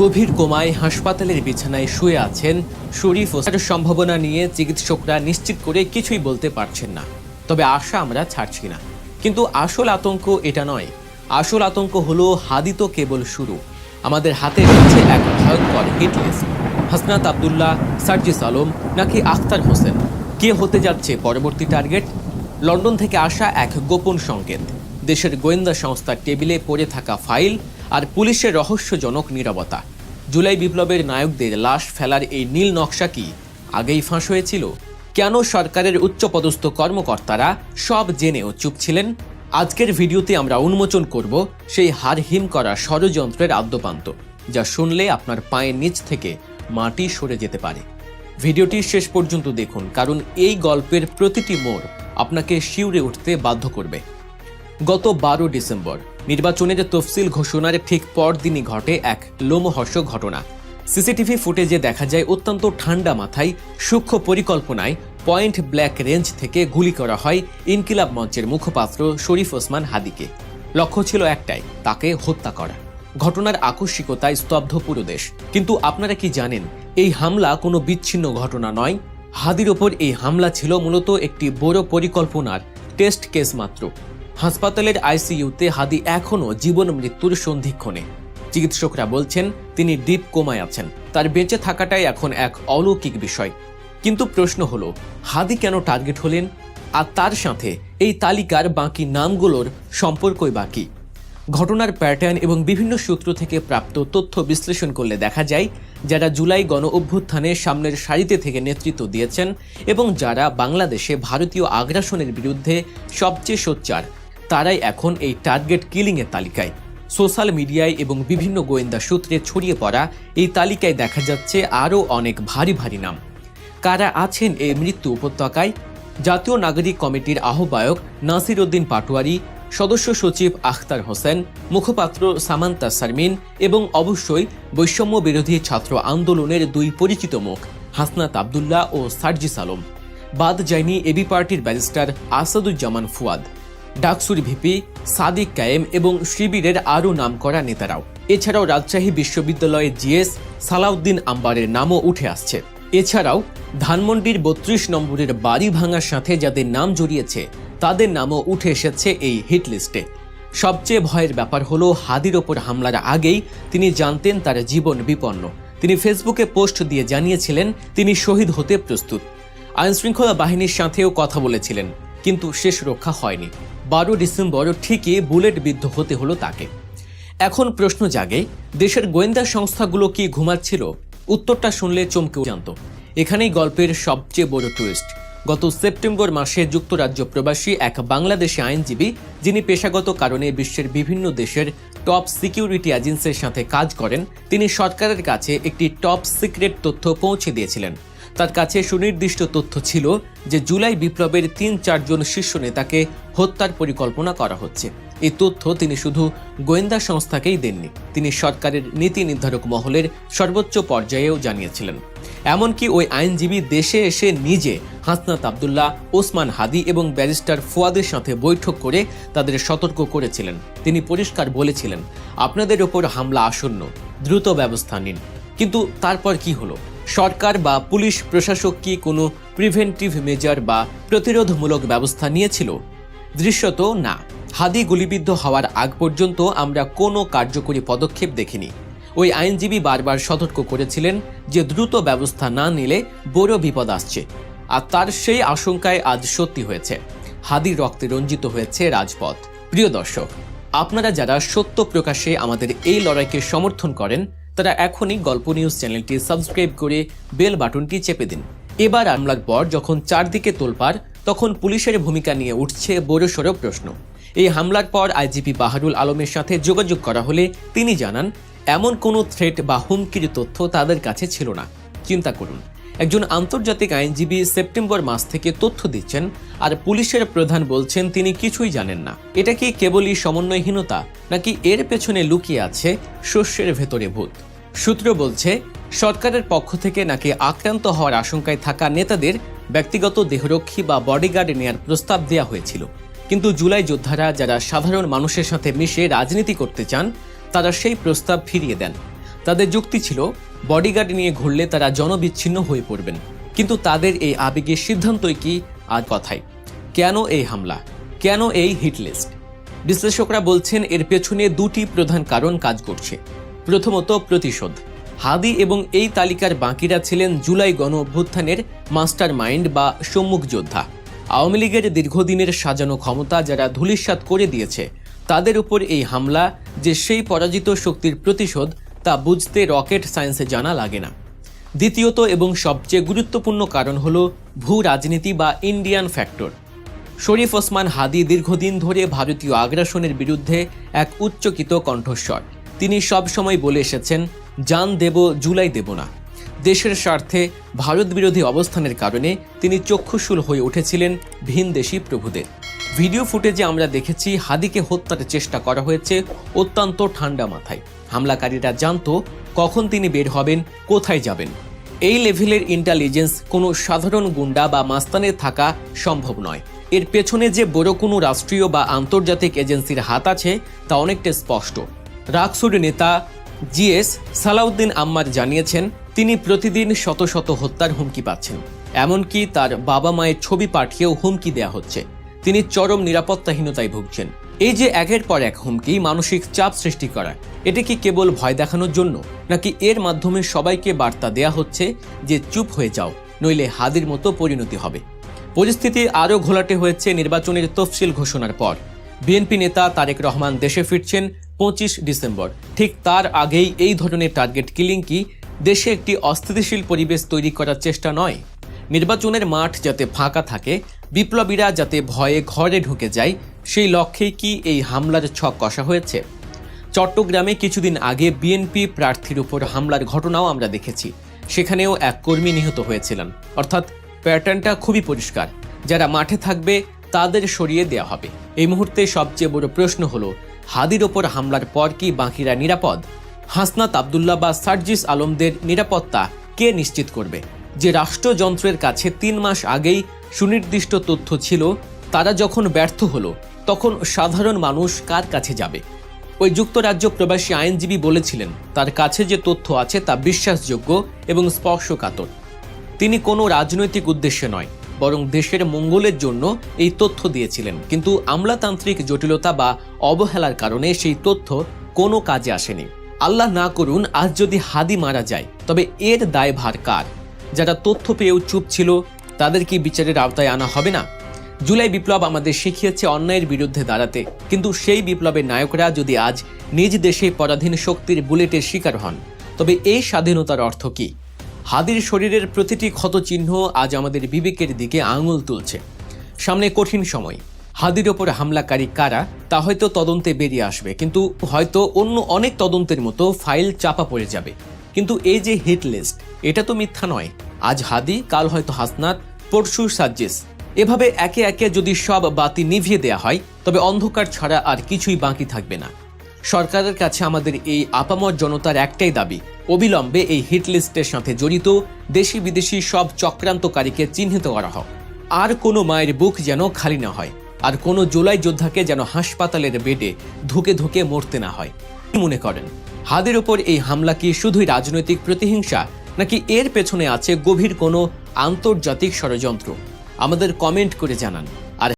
গভীর কোমায় হাসপাতালের বিছানায় শুয়ে আছেন শরীফ ওসার সম্ভাবনা নিয়ে চিকিৎসকরা নিশ্চিত করে কিছুই বলতে পারছেন না। তবে আশা আমরা ছাড়ছি না। কিন্তু আসল আতঙ্ক এটা নয়। আসল আতঙ্ক হলো হাদি তো কেবল শুরু। আমাদের হাতে রয়েছে এক ভয়ঙ্কর হিট লিস্ট হাসনাত আবদুল্লাহ, সার্জিস আলম নাকি আখতার হোসেন? কে হতে যাচ্ছে পরবর্তী টার্গেট লন্ডন থেকে আসা এক গোপন সংকেত। দেশের গোয়েন্দা সংস্থার টেবিলে পড়ে থাকা ফাইল আর পুলিশের রহস্যজনক নীরবতা। জুলাই বিপ্লবের নায়কদের লাশ ফেলার এই নীল নকশা কি আগেই ফাঁস হয়েছিল? কেন সরকারের উচ্চপদস্থ কর্মকর্তারা সব জেনেও চুপ ছিলেন? আজকের ভিডিওতে আমরা উন্মোচন করব সেই হার হিম করা ষড়যন্ত্রের আদ্যপান্ত, যা শুনলে আপনার পায়ের নিচ থেকে মাটি সরে যেতে পারে। ভিডিওটি শেষ পর্যন্ত দেখুন, কারণ এই গল্পের প্রতিটি মোড় আপনাকে শিউরে উঠতে বাধ্য করবে। গত বারো ডিসেম্বর। নির্বাচনের তফসিল ঘোষণার ঠিক পরদিনই ঘটে এক লোমহর্ষক ঘটনা। সিসিটিভি ফুটেজে দেখা যায়, অত্যন্ত ঠান্ডা মাথায়, সূক্ষ্ম পরিকল্পনায় পয়েন্ট ব্ল্যাক রেঞ্জ থেকে গুলি করা হয় ইনকিলাব মঞ্চের মুখপাত্র শরীফ ওসমান হাদিকে। লক্ষ্য ছিল একটাই, তাকে হত্যা করা। ঘটনার আকস্মিকতায় স্তব্ধ পুরো দেশ। কিন্তু আপনারা কি জানেন, এই হামলা কোনো বিচ্ছিন্ন ঘটনা নয়? হাদির ওপর এই হামলা ছিল মূলত একটি বড় পরিকল্পনার টেস্ট কেস মাত্র। হাসপাতালের আইসিইউতে হাদি এখনও জীবন মৃত্যুর সন্ধিক্ষণে। চিকিৎসকরা বলছেন, তিনি ডিপ কোমায় আছেন। তার বেঁচে থাকাটাই এখন এক অলৌকিক বিষয়। কিন্তু প্রশ্ন হলো, হাদি কেন টার্গেট হলেন? আর তার সাথে এই তালিকার বাকি নামগুলোর সম্পর্কই বাকি ঘটনার প্যাটার্ন এবং বিভিন্ন সূত্র থেকে প্রাপ্ত তথ্য বিশ্লেষণ করলে দেখা যায়, যারা জুলাই গণ অভ্যুত্থানে সামনের সারিতে থেকে নেতৃত্ব দিয়েছেন এবং যারা বাংলাদেশে ভারতীয় আগ্রাসনের বিরুদ্ধে সবচেয়ে সোচ্চার তারাই এখন এই টার্গেট কিলিংয়ের তালিকায়। সোশ্যাল মিডিয়ায় এবং বিভিন্ন গোয়েন্দা সূত্রে ছড়িয়ে পড়া এই তালিকায় দেখা যাচ্ছে আরও অনেক ভারী ভারী নাম। কারা আছেন এই মৃত্যু উপত্যকায়? জাতীয় নাগরিক কমিটির আহ্বায়ক নাসির উদ্দিন পাটোয়ারি, সদস্য সচিব আখতার হোসেন, মুখপাত্র সামান্তা সারমিন এবং অবশ্যই বৈষম্য বিরোধী ছাত্র আন্দোলনের দুই পরিচিত মুখ, হাসনাত আবদুল্লাহ ও সার্জিস আলম। বাদ যায়নি এবি পার্টির ব্যারিস্টার আসাদুজ্জামান ফুয়াদ। ডাকসুর ভিপি, সাদিক কায়েম এবং শিবিরের আরও নামকরা নেতারাও। এছাড়াও রাজশাহী বিশ্ববিদ্যালয়ের জিএস সালাউদ্দিন আম্বারের নামও উঠে আসছে। এছাড়াও ধানমন্ডির বত্রিশ নম্বরের বাড়ি ভাঙার সাথে যাদের নাম জড়িয়েছে, তাদের নামও উঠে এসেছে এই হিট লিস্টে সবচেয়ে ভয়ের ব্যাপার হলো, হাদির ওপর হামলার আগেই তিনি জানতেন তার জীবন বিপন্ন। তিনি ফেসবুকে পোস্ট দিয়ে জানিয়েছিলেন, তিনি শহীদ হতে প্রস্তুত। আইনশৃঙ্খলা বাহিনীর সাথেও কথা বলেছিলেন, কিন্তু শেষ রক্ষা হয়নি। বারো ডিসেম্বর ঠিকই বুলেট বিদ্ধ হতে হলো তাকে। এখন প্রশ্ন জাগে, দেশের গোয়েন্দা সংস্থাগুলো কি ঘুমাচ্ছিল? উত্তরটা শুনলে চমকেও জানত। এখানেই গল্পের সবচেয়ে বড় টুইস্ট গত সেপ্টেম্বর মাসে যুক্তরাজ্য প্রবাসী এক বাংলাদেশি আইনজীবী, যিনি পেশাগত কারণে বিশ্বের বিভিন্ন দেশের টপ সিকিউরিটি এজেন্সির সাথে কাজ করেন, তিনি সরকারের কাছে একটি টপ সিক্রেট তথ্য পৌঁছে দিয়েছিলেন। তার কাছে সুনির্দিষ্ট তথ্য ছিল যে জুলাই বিপ্লবের তিন চারজন শীর্ষ নেতাকে হত্যার পরিকল্পনা করা হচ্ছে। এই তথ্য তিনি শুধু গোয়েন্দা সংস্থাকেই দেননি, তিনি সরকারের নীতি নির্ধারক মহলের সর্বোচ্চ পর্যায়েও জানিয়েছিলেন। এমনকি ওই আইনজীবী দেশে এসে নিজে হাসনাত আবদুল্লাহ, ওসমান হাদি এবং ব্যারিস্টার ফুয়াদের সাথে বৈঠক করে তাদের সতর্ক করেছিলেন। তিনি পরিষ্কার বলেছিলেন, আপনাদের ওপর হামলা আসন্ন, দ্রুত ব্যবস্থা নিন। কিন্তু তারপর কি হলো? সরকার বা পুলিশ প্রশাসক কি কোনো প্রিভেন্টিভ মেজার বা প্রতিরোধমূলক ব্যবস্থা নিয়েছিল? দৃশ্যত না। হাদি গুলিবিদ্ধ হওয়ার আগ পর্যন্ত আমরা কোনো কার্যকরী পদক্ষেপ দেখিনি। ওই আইনজীবী বারবার সতর্ক করেছিলেন যে দ্রুত ব্যবস্থা না নিলে বড় বিপদ আসছে। আর তার সেই আশঙ্কায় আজ সত্যি হয়েছে। হাদি রক্তে রঞ্জিত হয়েছে রাজপথ। প্রিয় দর্শক, আপনারা যারা সত্য প্রকাশে আমাদের এই লড়াইকে সমর্থন করেন তারা এখনই গল্প নিউজ চ্যানেলটি সাবস্ক্রাইব করে বেল বাটনটি চেপে দিন। এবার হামলার পর যখন চারদিকে তোলপাড়, তখন পুলিশের ভূমিকা নিয়ে উঠছে বড়সড় প্রশ্ন। এই হামলার পর আইজিপি বাহারুল আলমের সাথে যোগাযোগ করা হলে তিনি জানান, এমন কোনো থ্রেট বা হুমকির তথ্য তাদের কাছে ছিল না। চিন্তা করুন, একজন আন্তর্জাতিক আইনজীবী সেপ্টেম্বর মাস থেকে তথ্য দিচ্ছেন আর পুলিশের প্রধান বলছেন তিনি কিছুই জানেন না। এটা কি কেবলই সমন্বয়হীনতা, নাকি এর পেছনে লুকিয়ে আছে শস্যের ভেতরে ভূত? সূত্র বলছে, সরকারের পক্ষ থেকে নাকি আক্রান্ত হওয়ার আশঙ্কায় থাকা নেতাদের ব্যক্তিগত দেহরক্ষী বা বডিগার্ড নেয়ার প্রস্তাব দেওয়া হয়েছিল। কিন্তু জুলাই যোদ্ধারা যারা সাধারণ মানুষের সাথে মিশে রাজনীতি করতে চান, তারা সেই প্রস্তাব ফিরিয়ে দেন। তাদের যুক্তি ছিল, বডিগার্ড নিয়ে ঘুরলে তারা জনবিচ্ছিন্ন হয়ে পড়বেন। কিন্তু তাদের এই আবেগের সিদ্ধান্তই কি আর কথাই কেন এই হামলা? কেন এই হিটলিস্ট বিশ্লেষকরা বলছেন, এর পেছনে দুটি প্রধান কারণ কাজ করছে। প্রথমত প্রতিশোধ। হাদি এবং এই তালিকার বাকিরা ছিলেন জুলাই গণ অভ্যুত্থানের মাস্টার মাইন্ড বা সম্মুখ যোদ্ধা। আওয়ামী লীগের দীর্ঘদিনের সাজানো ক্ষমতা যারা ধূলিসাৎ করে দিয়েছে, তাদের উপর এই হামলা যে সেই পরাজিত শক্তির প্রতিশোধ, তা বুঝতে রকেট সায়েন্সে জানা লাগে না। দ্বিতীয়ত এবং সবচেয়ে গুরুত্বপূর্ণ কারণ হল ভূ রাজনীতি বা ইন্ডিয়ান ফ্যাক্টর। শরীফ ওসমান হাদি দীর্ঘদিন ধরে ভারতীয় আগ্রাসনের বিরুদ্ধে এক উচ্চকিত কণ্ঠস্বর। তিনি সব সময় বলে এসেছেন, জান দেব, জুলাই দেব না। দেশের স্বার্থে ভারত বিরোধী অবস্থানের কারণে তিনি চক্ষুশূল হয়ে উঠেছিলেন ভিনদেশি প্রভুদের। ভিডিও ফুটেজে আমরা দেখেছি হাদিকে হত্যার চেষ্টা করা হয়েছে অত্যন্ত ঠান্ডা মাথায়। হামলাকারীরা জানত কখন তিনি বের হবেন, কোথায় যাবেন। এই লেভেলের ইন্টেলিজেন্স কোনো সাধারণ গুন্ডা বা মাস্তানের থাকা সম্ভব নয়। এর পেছনে যে বড় কোনো রাষ্ট্রীয় বা আন্তর্জাতিক এজেন্সির হাত আছে, তা অনেকটা স্পষ্ট। রাকসুর নেতা জিএস সালাউদ্দিন আম্মার জানিয়েছেন, তিনি প্রতিদিন শত শত হত্যার হুমকি পাচ্ছেন। এমনকি তার বাবা মায়ের ছবি পাঠিয়েও হুমকি দেয়া হচ্ছে। তিনি চরম নিরাপত্তাহীনতায় ভুগছেন। এই যে একের পর এক হুমকি, মানসিক চাপ সৃষ্টি করা এটা কি কেবল ভয় দেখানোর জন্য? নাকি এর মাধ্যমে সবাইকে বার্তা দেয়া হচ্ছে যে চুপ হয়ে যাও, নইলে হাদির মতো পরিণতি হবে। পরিস্থিতি আরও ঘোলাটে হয়েছে নির্বাচনের তফসিল ঘোষণার পর। বিএনপি নেতা তারেক রহমান দেশে ফিরছেন পঁচিশ ডিসেম্বর। ঠিক তার আগেই এই ধরনের টার্গেট কিলিং কি দেশে একটি অস্থিতিশীল পরিবেশ তৈরি করার চেষ্টা নয়। নির্বাচনের মাঠ যাতে ফাঁকা থাকে, বিপ্লবীরা যাতে ভয়ে ঘরে ঢুকে যায়, সেই লক্ষ্যেই কি এই হামলার ছক কষা হয়েছে? চট্টগ্রামে কিছুদিন আগে বিএনপি প্রার্থীর উপর হামলার ঘটনাও আমরা দেখেছি। সেখানেও এক কর্মী নিহত হয়েছিলেন। অর্থাৎ প্যাটার্নটা খুবই পরিষ্কার। যারা মাঠে থাকবে, তাদের সরিয়ে দেওয়া হবে। এই মুহূর্তে সবচেয়ে বড় প্রশ্ন হলো হাদির ওপর হামলার পর কি বাকিরা নিরাপদ? হাসনাত আবদুল্লাহ বা সার্জিস আলমদের নিরাপত্তা কে নিশ্চিত করবে? যে রাষ্ট্রযন্ত্রের কাছে তিন মাস আগেই সুনির্দিষ্ট তথ্য ছিল, তারা যখন ব্যর্থ হলো, তখন সাধারণ মানুষ কার কাছে যাবে? ওই যুক্তরাজ্য প্রবাসী আইনজীবী বলেছিলেন, তার কাছে যে তথ্য আছে তা বিশ্বাসযোগ্য এবং স্পর্শকাতর। তিনি কোনো রাজনৈতিক উদ্দেশ্যে নয় বরং দেশের মঙ্গলের জন্য এই তথ্য দিয়েছিলেন। কিন্তু আমলাতান্ত্রিক জটিলতা বা অবহেলার কারণে সেই তথ্য কোনো কাজে আসেনি। আল্লাহ না করুন, আজ যদি হাদি মারা যায়, তবে এর দায়ভার কার? যারা তথ্য পেয়েও চুপ ছিল, তাদের কি বিচারের আওতায় আনা হবে না? জুলাই বিপ্লব আমাদের শিখিয়েছে অন্যায়ের বিরুদ্ধে দাঁড়াতে, কিন্তু সেই বিপ্লবের নায়করা যদি আজ নিজ দেশে পরাধীন শক্তির বুলেটের শিকার হন, তবে এই স্বাধীনতার অর্থ কি? হাদির শরীরের প্রতিটি ক্ষতচিহ্ন আজ আমাদের বিবেকের দিকে আঙুল তুলছে। সামনে কঠিন সময়। হাদির ওপর হামলাকারী কারা, তা হয়তো তদন্তে বেরিয়ে আসবে, কিন্তু হয়তো অন্য অনেক তদন্তের মতো ফাইল চাপা পড়ে যাবে। কিন্তু এই যে হিট লিস্ট, এটা তো মিথ্যা নয়। আজ হাদি, কাল হয়তো হাসনাত, পরশু সাজ্জেস। এভাবে একে একে যদি সব বাতি নিভিয়ে দেয়া হয়, তবে অন্ধকার ছাড়া আর কিছুই বাকি থাকবে না। সরকারের কাছে আমাদের এই আপামর জনতার একটাই দাবি, অবিলম্বে এই হিট লিস্টের সাথে জড়িত দেশি বিদেশি সব চক্রান্তকারীকে চিহ্নিত করা হোক। আর কোনো মায়ের বুক যেন খালি না হয়, আর কোনো জুলাই যোদ্ধাকে যেন হাসপাতালের বেডে ধুকে ধুকে মরতে না হয়। মনে করেন? হাদের ওপর এই হামলা কি শুধুই রাজনৈতিক প্রতিহিংসা, নাকি এর পেছনে আছে গভীর কোনো আন্তর্জাতিক ষড়যন্ত্র? আমাদের কমেন্ট করে জানান।